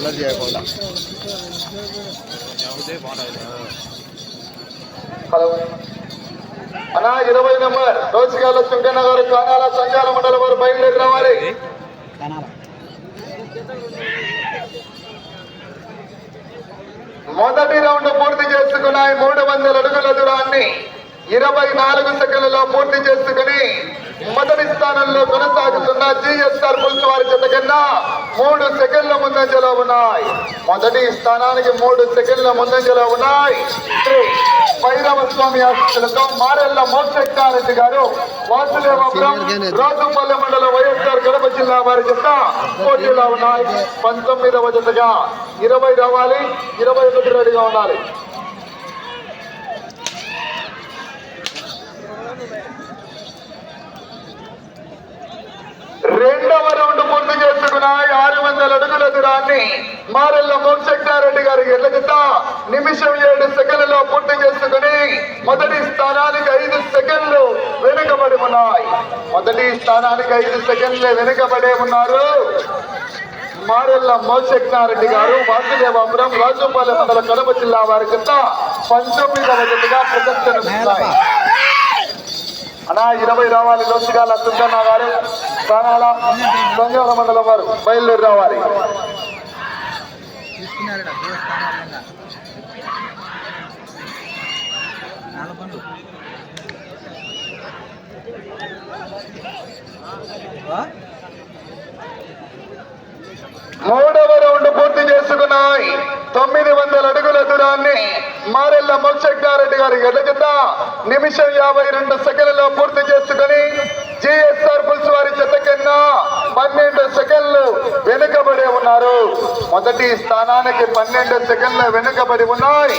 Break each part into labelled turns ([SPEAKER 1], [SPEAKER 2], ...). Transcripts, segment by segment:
[SPEAKER 1] అల్లరి చేయకుండా.
[SPEAKER 2] హలో అన్నా ఇరవై నెంబర్ రోజుగాల సుంకన్న గారు కానాల సంఘాల మండలం వారు బయలుదేరి రావాలి మొదటి రౌండ్ పూర్తి చేసుకున్నాయి మూడు వందల అడుగుల దూరాన్ని ఇరవై నాలుగు సెకండ్లలో పూర్తి చేసుకుని మొదటి స్థానంలో కొనసాగుతున్న జిఎస్ఆర్ పులుసు వారి చెత్త కన్నా మూడు సెకండ్ల ముందంజలో ఉన్నాయి. మొదటి స్థానానికి మూడు సెకండ్ల ముందంజలో ఉన్నాయి. శ్రీ భైరవ స్వామి ఆశీస్సులతో మారెల్ల మోక్షారెడ్డి గారు వాసుదేవపురం రాజుపల్లె మండలం వైఎస్ఆర్ కడప జిల్లా వారి చెత్త పోటీలో ఉన్నాయి. పంతొమ్మిదవ జతగా ఇరవై రావాలి ఇరవై ఒకటి రెడీగా ఉండాలి. రెండవ రౌండ్ పూర్తి చేసుకున్నాయి ఆరు వందల అడుగుల దూరాన్ని మారెల్ల మోక్షారెడ్డి గారి ఎల్లగత నిమిషం ఏడు సెకండ్లలో పూర్తి చేసుకుని మొదటి స్థానానికి ఐదు సెకండ్లు వెనుకబడి ఉన్నాయి. మొదటి స్థానానికి ఐదు సెకండ్లు వెనుకబడే ఉన్నారు. మారెల్ల మోక్షజ్ఞారెడ్డి గారు వాసుదేవాపురం రాజుపాలెం మండల కడప జిల్లా వారి కింద పంతొమ్మిదవ జతగా ప్రదర్శనమిస్తున్నాయి. అనా ఇరవై రావాలి లోతుగాల సుందన్న గారు స్థానాల సంజాల మండలం వారు బయలుదేరి రావాలి. మూడవ రౌండ్ పూర్తి చేసుకున్నాయి. తొమ్మిది దూరాన్ని మారెల్ల మోక్షజ్ఞారెడ్డి గారి ఎదుగుత నిమిషం యాభై రెండు సెకండ్లలో పూర్తి చేసుకుని జిఎస్ఆర్ పులుసు వారి చెత్త కన్నా పన్నెండు సెకండ్లు వెనుకబడి ఉన్నారు. మొదటి స్థానానికి పన్నెండు సెకండ్లు వెనుకబడి ఉన్నాయి.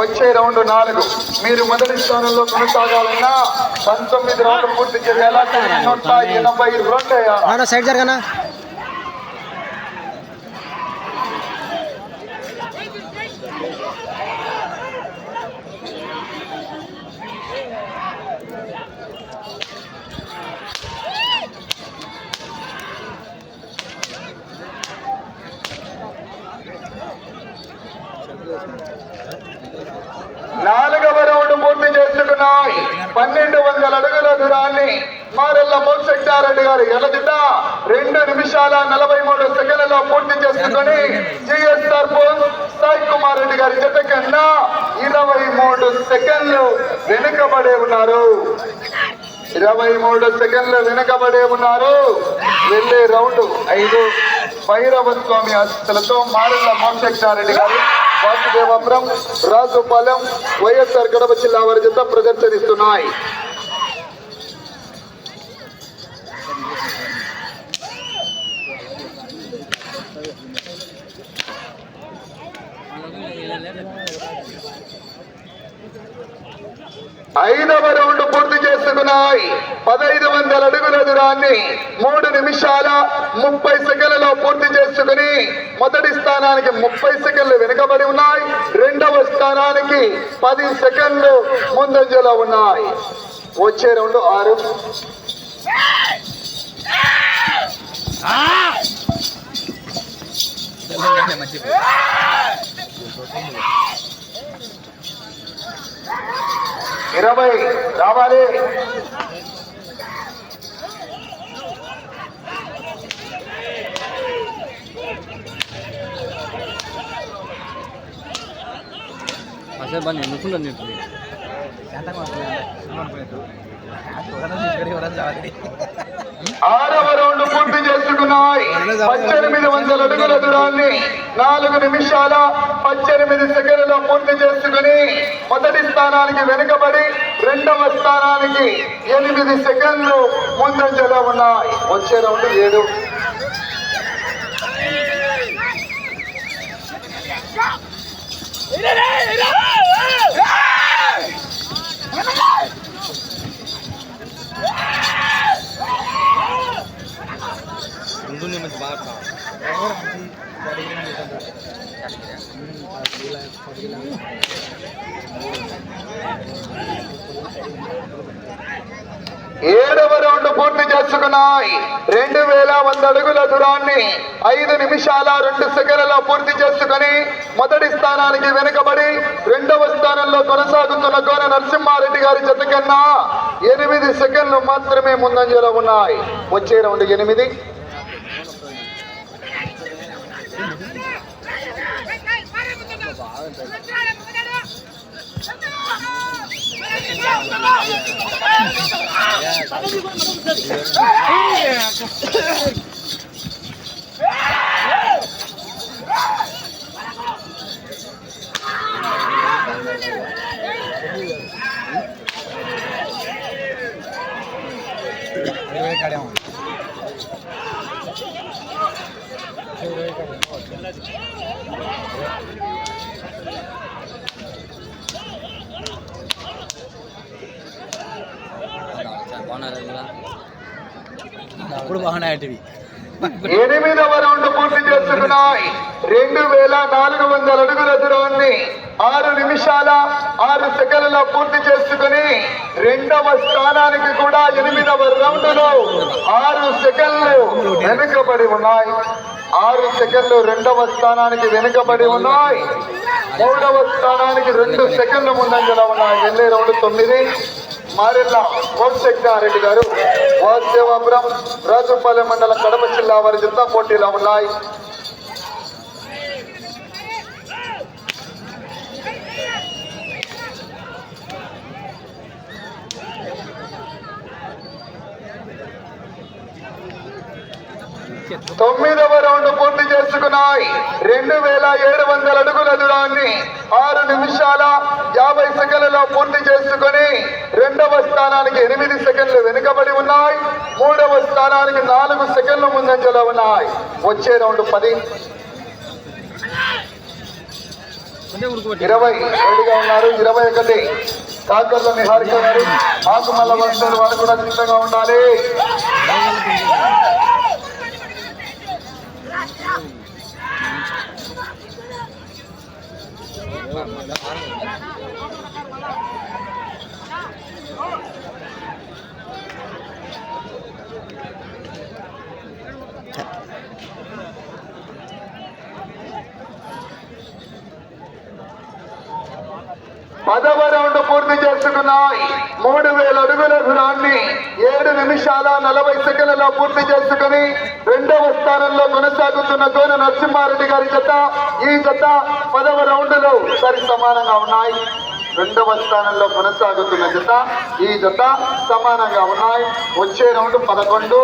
[SPEAKER 2] వచ్చే రౌండ్ నాలుగు. మీరు మొదటి స్థానంలో కొనసాగాలన్నా పంతొమ్మిది రౌండ్ పూర్తి చేయాలా నూట ఎనభై రెండు వేయాలి.
[SPEAKER 3] సైడ్ జరగనా
[SPEAKER 2] నాలుగవ రౌండ్ పూర్తి చేసుకున్నాయి పన్నెండు వందల అడుగుల దూరాన్ని మారెల్ల మోక్షారెడ్డి గారు ఎలదిట రెండు నిమిషాల నలభై మూడు సెకండ్లలో పూర్తి జిఎస్ జిఎస్ఆర్ సాయి కుమార్ రెడ్డి గారి జత కన్నా ఇరవై మూడు సెకండ్లు వెనుకబడే ఉన్నారు. ఇరవై మూడు సెకండ్లు వెనుకబడే ఉన్నారు. వెళ్ళే రౌండ్ ఐదు భైరవ స్వామి ఆశీస్సులతో మారెళ్ళ మోక్షారెడ్డి గారు వాసుదేవపురం రాజుపాలెం వైఎస్ఆర్ కడప జిల్లా వారి జత ప్రదర్శనిస్తున్నాయి. ఐదవ రౌండ్ పూర్తి చేసుకున్నాయి. పదహైదు వందల అడుగుల దూరాన్ని మూడు నిమిషాల ముప్పై సెకండ్లలో పూర్తి చేసుకుని మొదటి స్థానానికి ముప్పై సెకండ్లు వెనుకబడి ఉన్నాయి. రెండవ స్థానానికి పది సెకండ్లు ముందంజలో ఉన్నాయి. వచ్చే రౌండ్ ఆరు.
[SPEAKER 3] మంచి
[SPEAKER 2] ఇరవై రావాలి
[SPEAKER 1] అసలు బాగా ఎన్నుకుంటాను నేను
[SPEAKER 2] ఆరవ రౌండ్ పూర్తి చేసుకున్నాయి పద్దెనిమిది వందల అడుగుల దూరాన్ని నాలుగు నిమిషాల పద్దెనిమిది సెకండ్లలో పూర్తి చేసుకుని మొదటి స్థానానికి వెనుకబడి రెండవ స్థానానికి ఎనిమిది సెకండ్లు ముందంజలో ఉన్నాయి వచ్చే రౌండ్ ఏడు
[SPEAKER 1] हिंदूने म्हणजे बाप त्यावर आमची बॉडी
[SPEAKER 2] ఏడవ రౌండ్ పూర్తి చేసుకున్నాయి. రెండు వేల వంద అడుగుల దూరాన్ని ఐదు నిమిషాల రెండు సెకండ్లలో పూర్తి చేసుకుని మొదటి స్థానానికి వెనుకబడి రెండవ స్థానంలో కొనసాగుతున్న కోన నరసింహారెడ్డి గారి జత కన్నా ఎనిమిది సెకండ్లు మాత్రమే ముందంజలో ఉన్నాయి. వచ్చే రౌండ్ ఎనిమిది.
[SPEAKER 3] ఇరవై
[SPEAKER 1] Gracias.
[SPEAKER 3] అప్పుడు బాగున్నాయి
[SPEAKER 2] ఎనిమిదవ రౌండ్ పూర్తి చేస్తున్నాయి రెండు వేల నాలుగు వందల అడుగుల దూరాన్ని ఆరు నిమిషాల ఆరు సెకండ్ల పూర్తి చేసుకుని రెండవ స్థానానికి కూడా ఎనిమిదవ రౌండ్లో ఆరు సెకండ్లు వెనుకబడి ఉన్నాయి. ఆరు సెకండ్లు రెండవ స్థానానికి వెనుకబడి ఉన్నాయి. మూడవ స్థానానికి రెండు సెకండ్ల ముందంజలో ఉన్నాయి. వెళ్ళే రౌండ్ తొమ్మిది. మారెల్ల మోక్షారెడ్డి గారు వాసుదేవాపురం రాజుపాలెం మండల కడప జిల్లా వారి జిల్లా పోటీలో ఉన్నాయి. తొమ్మిదవ రౌండ్ పూర్తి చేసుకున్నాయి. రెండు వేల ఏడు వందల అడుగుల దూరాన్ని ఆరు నిమిషాల యాభై సెకండ్లలో పూర్తి చేసుకుని రెండవ స్థానానికి ఎనిమిది సెకండ్లు వెనుకబడి ఉన్నాయి. మూడవ స్థానానికి నాలుగు సెకండ్లు ముందంజలో ఉన్నాయి. వచ్చే రౌండ్ పది. ఇరవై ఏడుగా ఉన్నారు. ఇరవై ఒకటి. కాకర్ల నిహారిక గారు ఆకుమల్ల వస్తారు వారు కూడా సిద్ధంగా ఉండాలి. పదవ రౌండ్ పూర్తి చేసుకున్నాయి మూడు వేల అడుగుల దూరాన్ని నిమిషాల నలభై సెకండ్లలో పూర్తి చేసుకుని రెండవ స్థానంలో కొనసాగుతున్న గోన నరసింహారెడ్డి గారి జత ఈ జత పదవ రౌండ్లో సరి సమానంగా ఉన్నాయి. రెండవ స్థానంలో కొనసాగుతున్న జత ఈ జత సమానంగా ఉన్నాయి. వచ్చే రౌండ్ పదకొండు.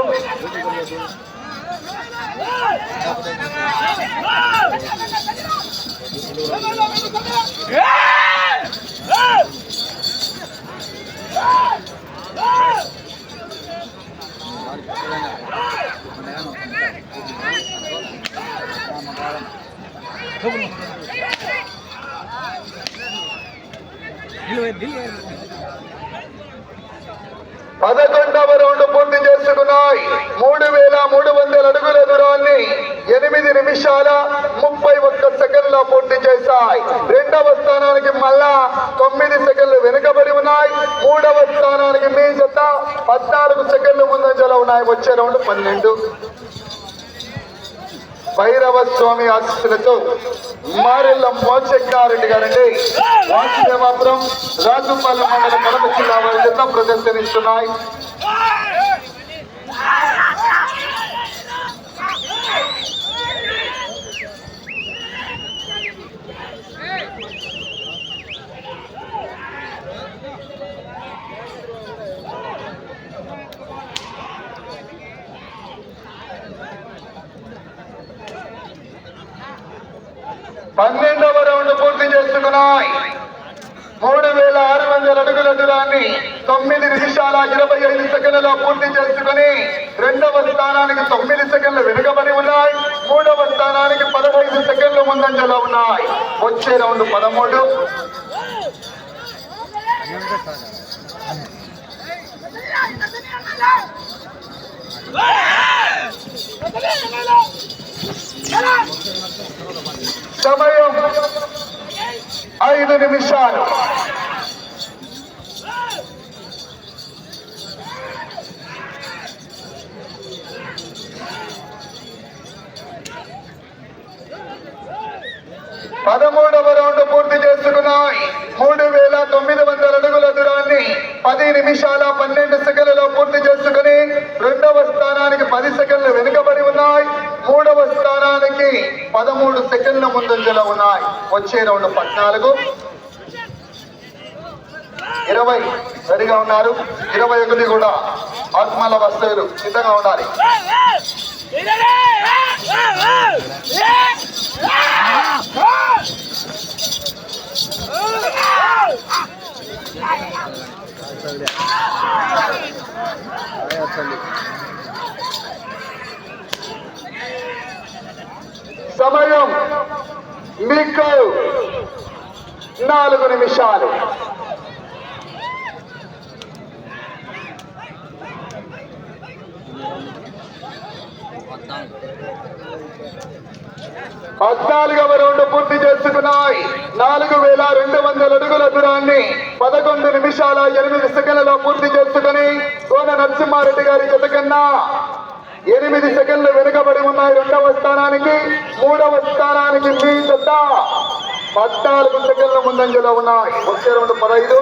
[SPEAKER 2] పదకొండవ రౌండ్ పూర్తి చేసుకున్నాయి. మూడు వేల మూడు వందల అడుగుల దూరాన్ని ఎనిమిది నిమిషాల ముప్పై ఒక్క సెకండ్ల పూర్తి చేశాయి. రెండవ స్థానానికి మళ్ళా తొమ్మిది సెకండ్లు వెనుకబడి ఉన్నాయి. మూడవ స్థానానికి మీ జత పద్నాలుగు సెకండ్లు ముందంజలో ఉన్నాయి. వచ్చే రౌండ్ పన్నెండు. భైరవ స్వామి ఆశీస్సులతో మారెల్ల మోచెక్కారెడ్డి గారండి. వాసుదేవాపురం రాజుపాలెం మండల కడప జిల్లా వారి జత ప్రదర్శనిస్తున్నాయి. పన్నెండవ రౌండ్ పూర్తి చేసుకున్నాయి. మూడు వేల ఆరు వందల అడుగుల దూరాన్ని తొమ్మిది నిమిషాల ఇరవై ఐదు సెకండ్లలో పూర్తి చేసుకుని రెండవ స్థానానికి తొమ్మిది సెకండ్లు వెనుకబడి ఉన్నాయి. మూడవ స్థానానికి పదహైదు సెకండ్లు ముందంజలో ఉన్నాయి. వచ్చే రౌండ్ పదమూడు. సమయం ఐదు నిమిషాలు. పదమూడవ రౌండ్ పూర్తి చేసుకున్నాయి. మూడు వేల తొమ్మిది వందల అడుగుల దూరాన్ని పది నిమిషాల పన్నెండు సెకండ్లలో పూర్తి పదమూడు సెకండ్ల ముందంజలో ఉన్నాయి వచ్చే రౌండ్ పద్నాలుగు ఇరవై సరిగా ఉన్నారు ఇరవై ఒకటి కూడా ఆత్మల వస్తువులు సిద్ధంగా ఉండాలి Yeah మీకు పద్నాలుగు నిమిషాలు. పద్నాలుగవ రౌండ్ పూర్తి చేసుకున్నాయి. నాలుగు వేల రెండు వందల అడుగుల దూరాన్ని పదకొండు నిమిషాల ఎనిమిది సెకండ్లలో పూర్తి చేసుకుని కోన నరసింహారెడ్డి గారి జత కన్నా ఎనిమిది సెకండ్లు వెనుకబడి ఉన్నాయి. రెండవ స్థానానికి మూడవ స్థానానికి మీ జత. పద్నాలుగు సెకండ్ల ముందంజలో ఉన్నాయి వచ్చే రెండు పదహైదు.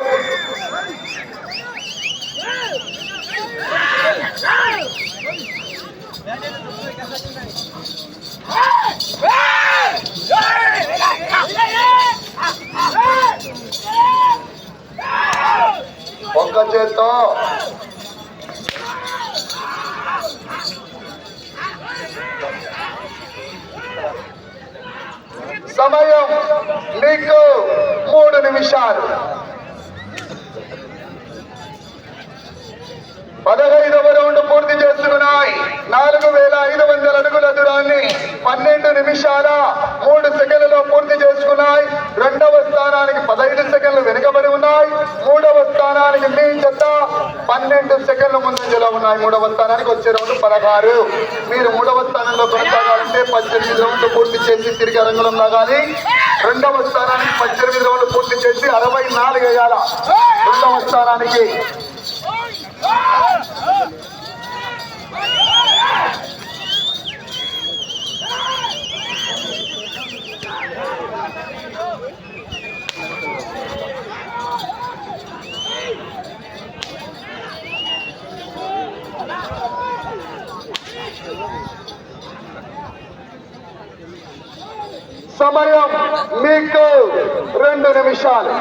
[SPEAKER 2] ఒక్క చేత్తో. సమయం మీకు మూడు నిమిషాలు. పదహైదవ రౌండ్ పూర్తి చేసుకున్నాయి. నాలుగు వేల ఐదు వందల అడుగుల దూరాన్ని పన్నెండు నిమిషాల మూడు సెకండ్లలో పూర్తి చేసుకున్నాయి. రెండవ స్థానానికి పదహైదు సెకండ్లు వెనుకబడి ఉన్నాయి మూడవ స్థానానికి మీ జత రెండు సెకండ్ల ముందంజలో ఉన్నాయి. మూడవ స్థానానికి వచ్చే రౌండ్ పదహారు. మీరు మూడవ స్థానంలో కొనసాగాలంటే పద్దెనిమిది రౌండ్లు పూర్తి చేసి తిరిగి రంగులం లాగాలి. రెండవ స్థానానికి పద్దెనిమిది రౌండ్లు పూర్తి చేసి అరవై నాలుగు వేయాల. రెండవ స్థానానికి సమయం మీకు రెండు నిమిషాలు.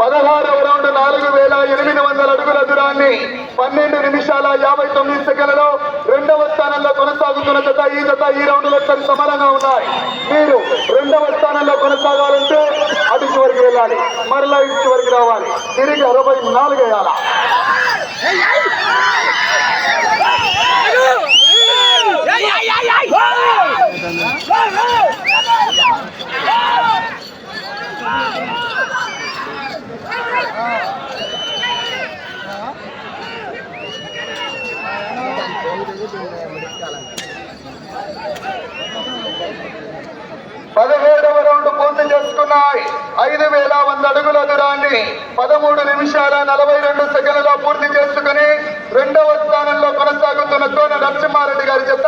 [SPEAKER 2] పదహారవ రౌండ్ నాలుగు వేల ఎనిమిది వందల అడుగుల దూరాన్ని పన్నెండు నిమిషాల యాభై తొమ్మిది సెకండ్లలో రెండవ స్థానంలో కొనసాగుతున్న జత ఈ జత ఈ రౌండ్ లక్షలు సమానంగా ఉన్నాయి. మీరు రెండవ స్థానంలో కొనసాగాలంటే అటు చివరికి వెళ్ళాలి మరలా ఇటు చివరికి రావాలి. తిరిగి అరవై నాలుగు వేయాల పదిహేడవ రౌండ్ పూర్తి చేసుకున్నాయి. ఐదు వేల వంద అడుగుల దూరాన్ని పదమూడు నిమిషాల నలభై రెండు సెకండ్లలో పూర్తి చేసుకుని రెండవ స్థానంలో కొనసాగుతున్న కోన నరసింహారెడ్డి గారి జత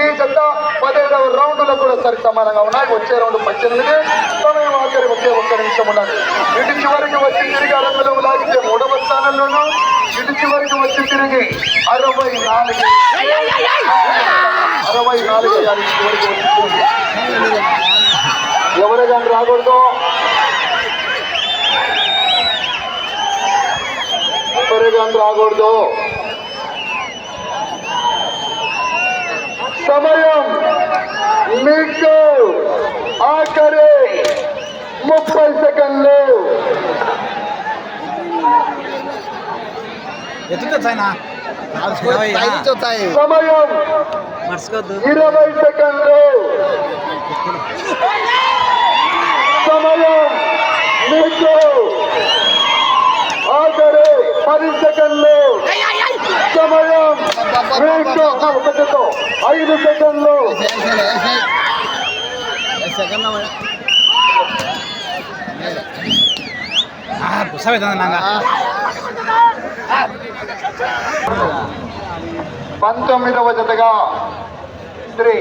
[SPEAKER 2] ఈ జత పదిహేడవ రౌండ్లో కూడా సరి సమానంగా ఉన్నాయి. వచ్చే రౌండ్ పద్దెనిమిది. సమయం ఆఖరి ఒకే ఒక్క నిమిషం ఉన్నది ఇటు చివరికి వచ్చి తిరిగి అరంగులో లాగితే మూడవ స్థానంలోనూ ఇటు చివరికి వచ్చి తిరిగి అరవై నాలుగు. అరవై నాలుగు వేయాలి చివరికి వచ్చి తిరిగి. ఎవరు కానీ రాకూడదు. ఎవరు కానీ రాకూడదు. సమయం మీకు ఆఖరి ముప్పై సెకండ్లు.
[SPEAKER 3] ఎత్తుకొచ్చాయనా
[SPEAKER 2] సమయం
[SPEAKER 3] మర్చుకోవద్దు
[SPEAKER 2] ఇరవై సెకండ్లు. సమయం మీకు ఆఖరి పది సెకండ్లు. సమయం ఒకటితో ఐదు సెకండ్లు. పంతొమ్మిదవ జతగా శ్రీ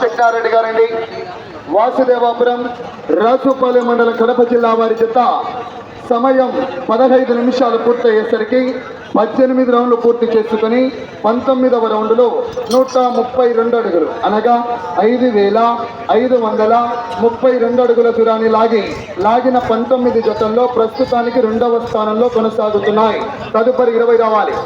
[SPEAKER 2] శక్తారెడ్డి గారండి. వాసుదేవాపురం రాజుపాలెం మండలం కడప జిల్లా వారి చేత సమయం పదహైదు నిమిషాలు పూర్తయ్యేసరికి పద్దెనిమిది రౌండ్లు పూర్తి చేసుకుని పంతొమ్మిదవ రౌండ్లో నూట ముప్పై రెండు అడుగులు అనగా ఐదు వేల ఐదు వందల ముప్పై రెండు అడుగుల దూరాన్ని లాగి లాగిన పంతొమ్మిది జతల్లో ప్రస్తుతానికి రెండవ స్థానంలో కొనసాగుతున్నాయి. తదుపరి ఇరవై రావాలి.